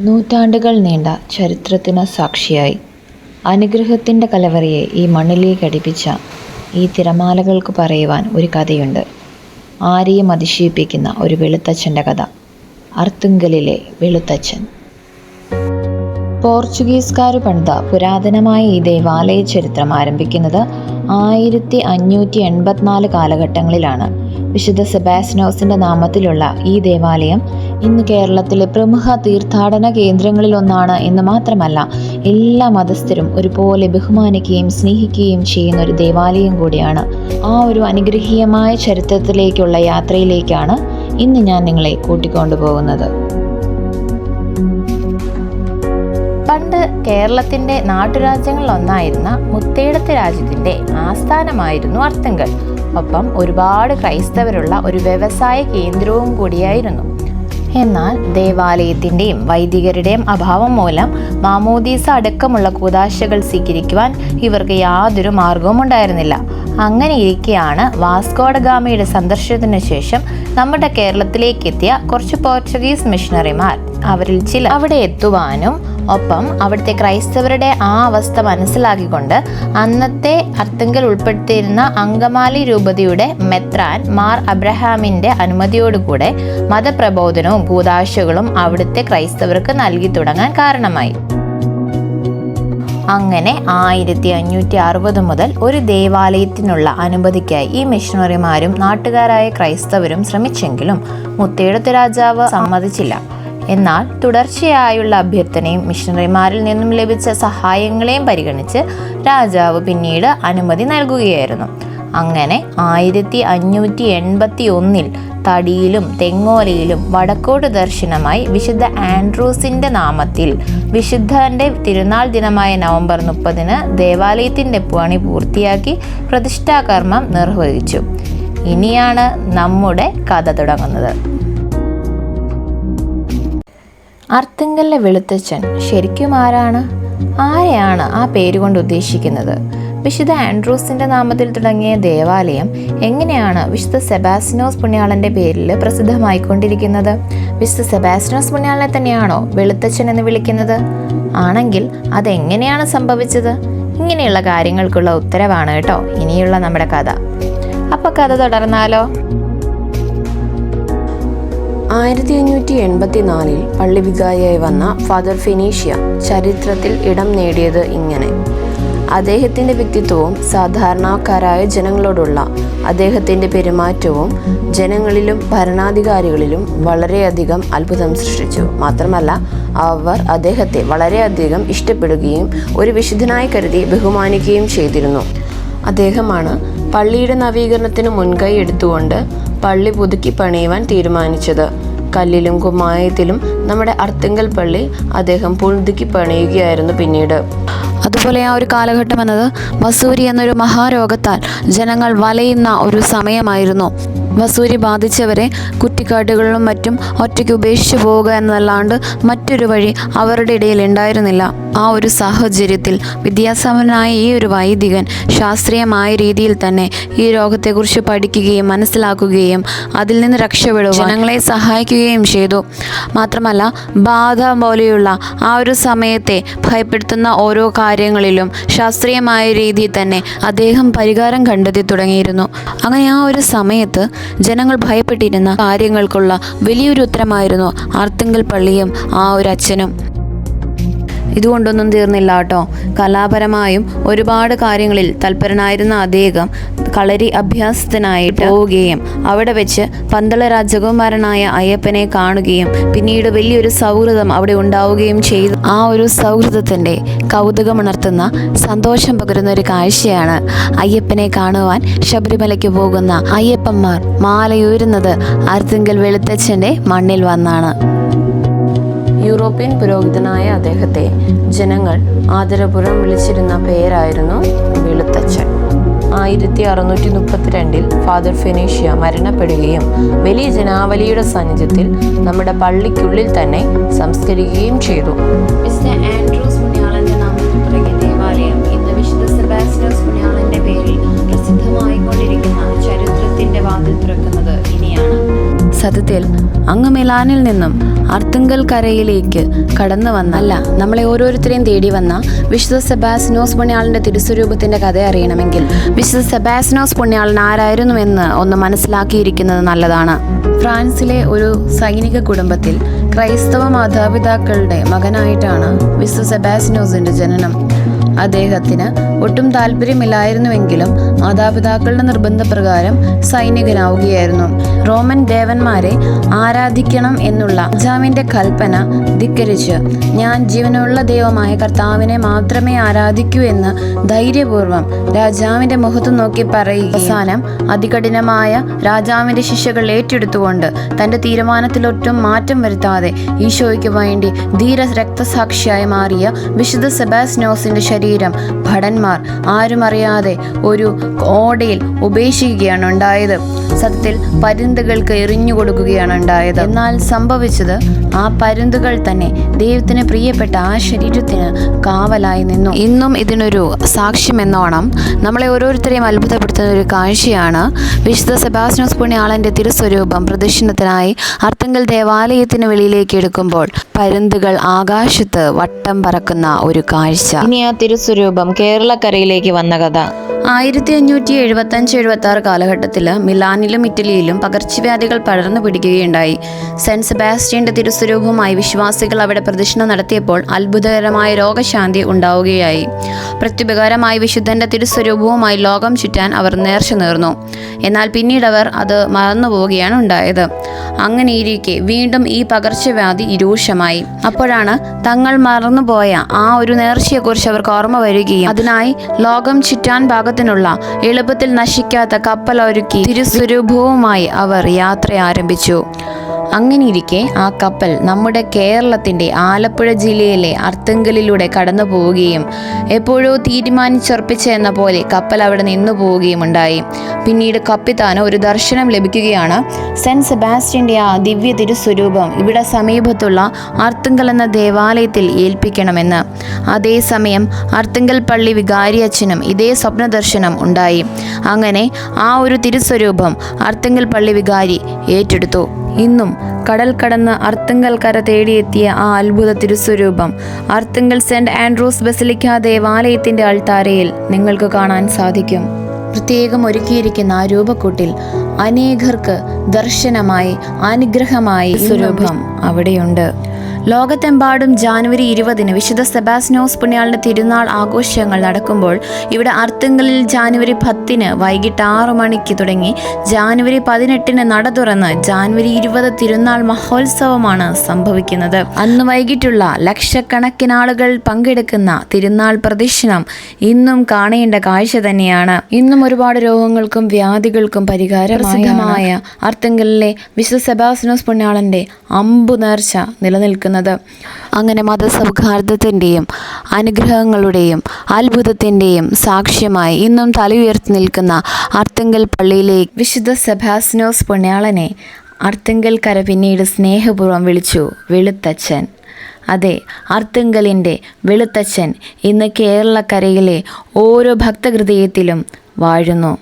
നൂറ്റാണ്ടുകൾ നീണ്ട ചരിത്രത്തിന് സാക്ഷിയായി. അനുഗ്രഹത്തിന്റെ കലവറയെ ഈ മണ്ണിലേക്ക് അടിപ്പിച്ച ഈ തിരമാലകൾക്ക് പറയുവാൻ ഒരു കഥയുണ്ട്. ആരെയും അതിശയിപ്പിക്കുന്ന ഒരു വെളുത്തച്ഛന്റെ കഥ. അർത്തുങ്കലിലെ വെളുത്തച്ഛൻ. പോർച്ചുഗീസുകാർ പണിത പുരാതനമായ ഈ ദേവാലയ ചരിത്രം ആരംഭിക്കുന്നത് ആയിരത്തി അഞ്ഞൂറ്റി എൺപത്തിനാല് കാലഘട്ടങ്ങളിലാണ്. വിശുദ്ധ സെബാസ്റ്റിനോസിന്റെ നാമത്തിലുള്ള ഈ ദേവാലയം ഇന്ന് കേരളത്തിലെ പ്രമുഖ തീർത്ഥാടന കേന്ദ്രങ്ങളിലൊന്നാണ് എന്ന് മാത്രമല്ല എല്ലാ മതസ്ഥരും ഒരുപോലെ ബഹുമാനിക്കുകയും സ്നേഹിക്കുകയും ചെയ്യുന്ന ഒരു ദേവാലയം കൂടിയാണ്. ആ ഒരു അനുഗ്രഹീയമായ ചരിത്രത്തിലേക്കുള്ള യാത്രയിലേക്കാണ് ഇന്ന് ഞാൻ നിങ്ങളെ കൂട്ടിക്കൊണ്ടുപോകുന്നത്. പണ്ട് കേരളത്തിന്റെ നാട്ടുരാജ്യങ്ങളിലൊന്നായിരുന്ന മുത്തേടത്ത് രാജ്യത്തിന്റെ ആസ്ഥാനമായിരുന്നു അർത്തുങ്കൽ. ഒപ്പം ഒരുപാട് ക്രൈസ്തവരുള്ള ഒരു വ്യവസായ കേന്ദ്രവും കൂടിയായിരുന്നു. എന്നാൽ ദേവാലയത്തിന്റെയും വൈദികരുടെയും അഭാവം മൂലം മാമോദീസ അടക്കമുള്ള കൂതാശകൾ സ്വീകരിക്കുവാൻ ഇവർക്ക് യാതൊരു മാർഗവും ഉണ്ടായിരുന്നില്ല. അങ്ങനെ ഇരിക്കെയാണ് വാസ്കോഡഗാമയുടെ സന്ദർശനത്തിന് ശേഷം നമ്മുടെ കേരളത്തിലേക്ക് എത്തിയ കുറച്ച് പോർച്ചുഗീസ് മിഷണറിമാർ. അവരിൽ ചില അവിടെ എത്തുവാനും ഒപ്പം അവിടുത്തെ ക്രൈസ്തവരുടെ ആ അവസ്ഥ മനസ്സിലാക്കിക്കൊണ്ട് അന്നത്തെ അർത്തുങ്കൽ ഉൾപ്പെടുത്തിയിരുന്ന അങ്കമാലി രൂപതയുടെ മെത്രാൻ മാർ അബ്രഹാമിന്റെ അനുമതിയോടുകൂടെ മതപ്രബോധനവും കൂതാശകളും അവിടുത്തെ ക്രൈസ്തവർക്ക് നൽകി തുടങ്ങാൻ കാരണമായി. അങ്ങനെ ആയിരത്തി അഞ്ഞൂറ്റി അറുപത് മുതൽ ഒരു ദേവാലയത്തിനുള്ള അനുമതിക്കായി ഈ മിഷണറിമാരും നാട്ടുകാരായ ക്രൈസ്തവരും ശ്രമിച്ചെങ്കിലും മുത്തേടത്ത് രാജാവ് സമ്മതിച്ചില്ല. എന്നാൽ തുടർച്ചയായുള്ള അഭ്യർത്ഥനയും മിഷണറിമാരിൽ നിന്നും ലഭിച്ച സഹായങ്ങളെയും പരിഗണിച്ച് രാജാവ് പിന്നീട് അനുമതി നൽകുകയായിരുന്നു. അങ്ങനെ ആയിരത്തി അഞ്ഞൂറ്റി എൺപത്തി ഒന്നിൽ തടിയിലും തെങ്ങോലയിലും വടക്കോട്ട് ദർശനമായി വിശുദ്ധ ആൻഡ്രൂസിന്റെ നാമത്തിൽ വിശുദ്ധന്റെ തിരുനാൾ ദിനമായ നവംബർ മുപ്പതിന് ദേവാലയത്തിന്റെ പണി പൂർത്തിയാക്കി പ്രതിഷ്ഠാകർമ്മം നിർവഹിച്ചു. ഇനിയാണ് നമ്മുടെ കഥ തുടങ്ങുന്നത്. അർത്തുങ്കലിലെ വെളുത്തച്ഛൻ ശരിക്കും ആരാണ്? ആരെയാണ് ആ പേരുകൊണ്ട് ഉദ്ദേശിക്കുന്നത്? വിശുദ്ധ ആൻഡ്രൂസിന്റെ നാമത്തിൽ തുടങ്ങിയ ദേവാലയം എങ്ങനെയാണ് വിശുദ്ധ സെബാസ്റ്റിനോസ് പുണ്യാളന്റെ പേരിൽ പ്രസിദ്ധമായിക്കൊണ്ടിരിക്കുന്നത്? വിശുദ്ധ സെബാസ്റ്റിനോസ് പുണ്യാളനെ തന്നെയാണോ വെളുത്തച്ഛൻ എന്ന് വിളിക്കുന്നത്? ആണെങ്കിൽ അതെങ്ങനെയാണ് സംഭവിച്ചത്? ഇങ്ങനെയുള്ള കാര്യങ്ങൾക്കുള്ള ഉത്തരവാണ് കേട്ടോ ഇനിയുള്ള നമ്മുടെ കഥ. അപ്പോൾ കഥ തുടർന്നാലോ? ആയിരത്തി അഞ്ഞൂറ്റി എൺപത്തിനാലിൽ പള്ളി വന്ന ഫാദർ ഫിനീഷ്യ ചരിത്രത്തിൽ ഇടം നേടിയത് ഇങ്ങനെ. അദ്ദേഹത്തിന്റെ വ്യക്തിത്വവും സാധാരണക്കാരായ ജനങ്ങളോടുള്ള അദ്ദേഹത്തിന്റെ പെരുമാറ്റവും ജനങ്ങളിലും ഭരണാധികാരികളിലും വളരെയധികം അത്ഭുതം സൃഷ്ടിച്ചു. മാത്രമല്ല അവർ അദ്ദേഹത്തെ വളരെയധികം ഇഷ്ടപ്പെടുകയും ഒരു വിശുദ്ധനായി കരുതി ബഹുമാനിക്കുകയും ചെയ്തിരുന്നു. അദ്ദേഹമാണ് പള്ളിയുടെ നവീകരണത്തിന് മുൻകൈ എടുത്തുകൊണ്ട് പള്ളി പുതുക്കി പണിയുവാൻ തീരുമാനിച്ചത്. കല്ലിലും കുമ്മായത്തിലും നമ്മുടെ അർത്തിങ്കൽ പള്ളി അദ്ദേഹം പുതുക്കി പണിയുകയായിരുന്നു പിന്നീട്. അതുപോലെ ആ ഒരു കാലഘട്ടം എന്നത് വസൂരി എന്നൊരു മഹാരോഗത്താൽ ജനങ്ങൾ വലയുന്ന ഒരു സമയമായിരുന്നു. വസൂരി ബാധിച്ചവരെ കുറ്റിക്കാട്ടുകളിലും മറ്റും ഒറ്റയ്ക്ക് ഉപേക്ഷിച്ചു പോവുക എന്നല്ലാണ്ട് മറ്റൊരു വഴി അവരുടെ ഇടയിൽ ഉണ്ടായിരുന്നില്ല. ആ ഒരു സാഹചര്യത്തിൽ വിദ്യാസമ്പന്നനായ ഈ ഒരു വൈദികൻ ശാസ്ത്രീയമായ രീതിയിൽ തന്നെ ഈ രോഗത്തെക്കുറിച്ച് പഠിക്കുകയും മനസ്സിലാക്കുകയും അതിൽ നിന്ന് രക്ഷപ്പെടുക ജനങ്ങളെ സഹായിക്കുകയും ചെയ്തു. മാത്രമല്ല ബാധ പോലെയുള്ള ആ ഒരു സമയത്തെ ഭയപ്പെടുത്തുന്ന ഓരോ കാര്യങ്ങളിലും ശാസ്ത്രീയമായ രീതിയിൽ തന്നെ അദ്ദേഹം പരിഹാരം കണ്ടെത്തി തുടങ്ങിയിരുന്നു. അങ്ങനെ ആ ഒരു സമയത്ത് ജനങ്ങൾ ഭയപ്പെട്ടിരുന്ന കാര്യങ്ങൾക്കുള്ള വലിയൊരു ഉത്തരമായിരുന്നു ആർത്തിങ്കൽ പള്ളിയും ആ ഒരു അച്ഛനും. ഇതുകൊണ്ടൊന്നും തീർന്നില്ല കേട്ടോ. കലാപരമായും ഒരുപാട് കാര്യങ്ങളിൽ തൽപരനായിരുന്ന അദ്ദേഹം കളരി അഭ്യാസത്തിനായി പോവുകയും അവിടെ വെച്ച് പന്തള രാജകുമാരനായ അയ്യപ്പനെ കാണുകയും പിന്നീട് വലിയൊരു സൗഹൃദം അവിടെ ഉണ്ടാവുകയും ചെയ്തു. ആ ഒരു സൗഹൃദത്തിന്റെ കൗതുകമുണർത്തുന്ന സന്തോഷം പകരുന്ന ഒരു കാഴ്ചയാണ് അയ്യപ്പനെ കാണുവാൻ ശബരിമലയ്ക്ക് പോകുന്ന അയ്യപ്പന്മാർ. മാലയൂരുന്നത് അർത്തിങ്കൽ വെളുത്തച്ഛന്റെ മണ്ണിൽ വന്നാണ്. യൂറോപ്യൻ പുരോഹിതനായ അദ്ദേഹത്തെ ജനങ്ങൾ ആദരപുരം വിളിച്ചിരുന്ന പേരായിരുന്നു വെളുത്തച്ഛൻ. ആയിരത്തി അറുന്നൂറ്റി മുപ്പത്തിരണ്ടിൽ ഫാദർ ഫിനീഷ്യ മരണപ്പെടുകയും വലിയ ജനാവലിയുടെ സാന്നിധ്യത്തിൽ നമ്മുടെ പള്ളിക്കുള്ളിൽ തന്നെ സംസ്കരിക്കുകയും ചെയ്തു. മിസ്റ്റർ ആൻഡ്രൂസ് ദേവാലയം വിശുദ്ധ പേരിൽ പ്രസിദ്ധമായിക്കൊണ്ടിരിക്കുന്ന ചരിത്രത്തിന്റെ വാതിൽ തുറക്കുന്നത് ഇനിയാണ് സത്യത്തിൽ അങ്ങ് മിലാനിൽ നിന്നും അർത്തുങ്കൽ കരയിലേക്ക് കടന്നു വന്നല്ല. നമ്മളെ ഓരോരുത്തരെയും തേടി വന്ന വിശുദ്ധ സെബാസ്നോസ് പുണ്യാളിന്റെ തിരുസ്വരൂപത്തിന്റെ കഥ അറിയണമെങ്കിൽ വിശുദ്ധ സെബാസ്നോസ് പുണ്യാളൻ ആരായിരുന്നുവെന്ന് ഒന്ന് മനസ്സിലാക്കിയിരിക്കുന്നത് നല്ലതാണ്. ഫ്രാൻസിലെ ഒരു സൈനിക കുടുംബത്തിൽ ക്രൈസ്തവ മാതാപിതാക്കളുടെ മകനായിട്ടാണ് വിശുദ്ധ സെബാസ്നോസിന്റെ ജനനം. അദ്ദേഹത്തിന് ഒട്ടും താല്പര്യമില്ലായിരുന്നുവെങ്കിലും മാതാപിതാക്കളുടെ നിർബന്ധപ്രകാരം സൈനികനാവുകയായിരുന്നു. റോമൻ ദേവന്മാരെ ആരാധിക്കണം എന്നുള്ള രാജാവിന്റെ കൽപ്പന ധിക്കരിച്ച്. ഞാൻ ജീവനുള്ള ദൈവമായ കർത്താവിനെ മാത്രമേ ആരാധിക്കൂ എന്ന് ധൈര്യപൂർവം രാജാവിന്റെ മുഖത്ത് നോക്കി പറയുക അവസാനം അതികഠിനമായ രാജാവിന്റെ ശിക്ഷകൾ ഏറ്റെടുത്തുകൊണ്ട് തന്റെ തീരുമാനത്തിലൊട്ടും മാറ്റം വരുത്താതെ ഈശോയ്ക്ക് വേണ്ടി ധീര രക്തസാക്ഷിയായി മാറിയ വിശുദ്ധ സെബാസ്നോസിന്റെ ശരീരം ഭടന്മാർ ആരും അറിയാതെ ഒരു ഓടയിൽ ഉപേക്ഷിക്കുകയാണ് ഉണ്ടായത്. സത്യത്തിൽ പരുന്തുകൾക്ക് എറിഞ്ഞു കൊടുക്കുകയാണ് ഉണ്ടായത്. എന്നാൽ സംഭവിച്ചത് ആ പരുന്തുകൾ തന്നെ ദൈവത്തിന് പ്രിയപ്പെട്ട ആ ശരീരത്തിന് കാവലായി നിന്നു. ഇന്നും ഇതിനൊരു സാക്ഷ്യം എന്നോണം. നമ്മളെ ഓരോരുത്തരെയും അത്ഭുതപ്പെടുത്തുന്ന ഒരു കാഴ്ചയാണ്. വിശുദ്ധ സെബാസ്റ്റിനോസ് പുണ്യാളന്റെ തിരുസ്വരൂപം പ്രദക്ഷിണത്തിനായി അർത്തങ്കൽ ദേവാലയത്തിന് വെളിയിലേക്ക് എടുക്കുമ്പോൾ പരുന്തുകൾ ആകാശത്ത് വട്ടം പറക്കുന്ന ഒരു കാഴ്ച. ഇനി ആ തിരുസ്വരൂപം കേരളക്കരയിലേക്ക് വന്ന കഥ. ആയിരത്തി അഞ്ഞൂറ്റി എഴുപത്തി അഞ്ച് എഴുപത്തി ആറ് കാലഘട്ടത്തിൽ മിലാനിലും ഇറ്റലിയിലും പകർച്ചവ്യാധികൾ പടർന്നു പിടിക്കുകയുണ്ടായി. സെന്റ് സെബാസ്റ്റ്യന്റെ തിരുസ്വരൂപവുമായി വിശ്വാസികൾ അവിടെ പ്രദക്ഷിണം നടത്തിയപ്പോൾ അത്ഭുതകരമായ രോഗശാന്തി ഉണ്ടാവുകയായി. പ്രത്യുപകാരമായി വിശുദ്ധന്റെ തിരുസ്വരൂപവുമായി ലോകം ചുറ്റാൻ അവർ നേർച്ച നേർന്നു. എന്നാൽ പിന്നീട് അവർ അത് മറന്നുപോവുകയാണ് ഉണ്ടായത്. അങ്ങനെയിരിക്കെ വീണ്ടും ഈ പകർച്ചവ്യാധി രൂക്ഷമായി അപ്പോഴാണ് തങ്ങൾ മറന്നുപോയ ആ ഒരു നേർച്ചയെക്കുറിച്ച് അവർക്ക് ഓർമ്മ വരികയും അതിനായി ലോകം ചുറ്റാൻ ഭാഗത്തിനുള്ള എളുപ്പത്തിൽ നശിക്കാത്ത കപ്പലൊരുക്കി തിരുസ്വരൂപവുമായി അവർ യാത്ര ആരംഭിച്ചു. അങ്ങനെയിരിക്കെ ആ കപ്പൽ നമ്മുടെ കേരളത്തിന്റെ ആലപ്പുഴ ജില്ലയിലെ അർത്തുങ്കലിലൂടെ കടന്നു പോവുകയും എപ്പോഴോ തീരുമാനിച്ചുറപ്പിച്ച എന്ന പോലെ കപ്പൽ അവിടെ നിന്നു പോവുകയും ഉണ്ടായി. പിന്നീട് കപ്പിത്താന് ഒരു ദർശനം ലഭിക്കുകയാണ്. സെന്റ് സെബാസ്റ്റ്യന്റെ ആ ദിവ്യ തിരുസ്വരൂപം ഇവിടെ സമീപത്തുള്ള അർത്തുങ്കൽ എന്ന ദേവാലയത്തിൽ ഏൽപ്പിക്കണമെന്ന്. അതേസമയം അർത്തുങ്കൽ പള്ളി വികാരി അച്ഛനും ഇതേ സ്വപ്നദർശനം ഉണ്ടായി. അങ്ങനെ ആ ഒരു തിരുസ്വരൂപം അർത്തുങ്കൽ പള്ളി വികാരി ഏറ്റെടുത്തു. ഇന്നും കടൽ കടന്ന് അർത്തുങ്കൽ കര തേടിയെത്തിയ ആ അത്ഭുത തിരുസ്വരൂപം അർത്തുങ്കൽ സെന്റ് ആൻഡ്രൂസ് ബസിലിക്ക ദേവാലയത്തിന്റെ അൾത്താരയിൽ നിങ്ങൾക്ക് കാണാൻ സാധിക്കും. പ്രത്യേകം ഒരുക്കിയിരിക്കുന്ന ആ രൂപക്കൂട്ടിൽ അനേകർക്ക് ദർശനമായി അനുഗ്രഹമായി സ്വരൂപം അവിടെയുണ്ട്. ലോകത്തെമ്പാടും ജാനുവരി ഇരുപതിന് വിശുദ്ധ സെബാസ്നോസ് പുണ്യാളിന്റെ തിരുനാൾ ആഘോഷങ്ങൾ നടക്കുമ്പോൾ ഇവിടെ അർത്തുങ്കലിൽ ജാനുവരി പത്തിന് വൈകിട്ട് ആറു മണിക്ക് തുടങ്ങി ജാനുവരി പതിനെട്ടിന് നട തുറന്ന് ജാനുവരി ഇരുപത് തിരുനാൾ മഹോത്സവമാണ് സംഭവിക്കുന്നത്. അന്ന് വൈകിട്ടുള്ള ലക്ഷക്കണക്കിന് ആളുകൾ പങ്കെടുക്കുന്ന തിരുനാൾ പ്രദക്ഷിണം ഇന്നും കാണേണ്ട കാഴ്ച തന്നെയാണ്. ഇന്നും ഒരുപാട് രോഗങ്ങൾക്കും വ്യാധികൾക്കും പരിഹാരമായ അർത്തുങ്കലിലെ വിശുദ്ധ സെബാസ്നോസ് പുണ്യാളന്റെ അമ്പു നേർച്ച നിലനിൽക്കുന്നത് അങ്ങനെ മതസൗഹാർദ്ദത്തിന്റെയും അനുഗ്രഹങ്ങളുടെയും അത്ഭുതത്തിന്റെയും സാക്ഷ്യമായി ഇന്നും തല ഉയർത്തി നിൽക്കുന്ന അർത്തുങ്കൽ പള്ളിയിലെ വിശുദ്ധ സെബാസ്നോസ് പുണ്യാളനെ അർത്തുങ്കൽ കര പിന്നീട് സ്നേഹപൂർവം വിളിച്ചു വെളുത്തച്ഛൻ. അതെ അർത്തുങ്കലിന്റെ വെളുത്തച്ഛൻ ഇന്ന് കേരളക്കരയിലെ ഓരോ ഭക്തഹൃദയത്തിലും വാഴുന്നു.